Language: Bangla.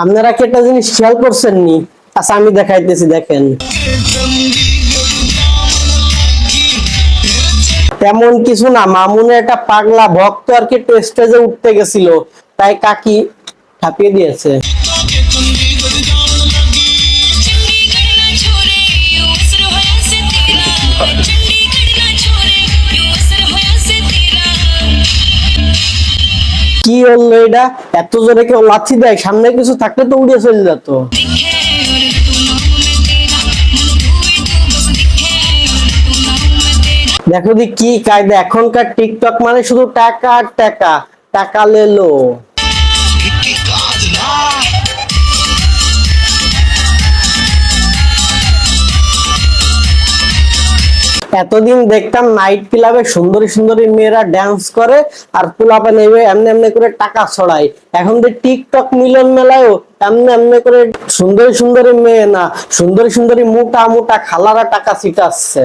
আপনারা কি একটা জিনিস খেয়াল করছেন নি? আচ্ছা আমি দেখাইতেছি দেখেন। তেমন কিছু না, মামুনের একটা পাগলা ভক্ত আর কি স্টেজে উঠতে গেছিল। তাই কাকি ঠাপিয়ে দিয়েছে। কি হলো এটা? এত জোরে কেউ লাচ্ছি দেয়, সামনে কিছু থাকলে তো উড়িয়ে চলে যেত। দেখো দি কি কায়দা, এখনকার টিকটক মানে শুধু টাকা আর টাকা টাকা লেলো। এতদিন দেখতাম নাইট ক্লাবে সুন্দরী সুন্দরী মেয়েরা ড্যান্স করে আর পুলাপে নেবে এমনি এমনি করে টাকা ছড়ায়। এখন যে টিকটক মিলন মেলায়ও এমনি এমনি করে সুন্দরী সুন্দরী মেয়ে না, সুন্দরী সুন্দরী মোটা মোটা খালারা টাকা ছিটাচ্ছে।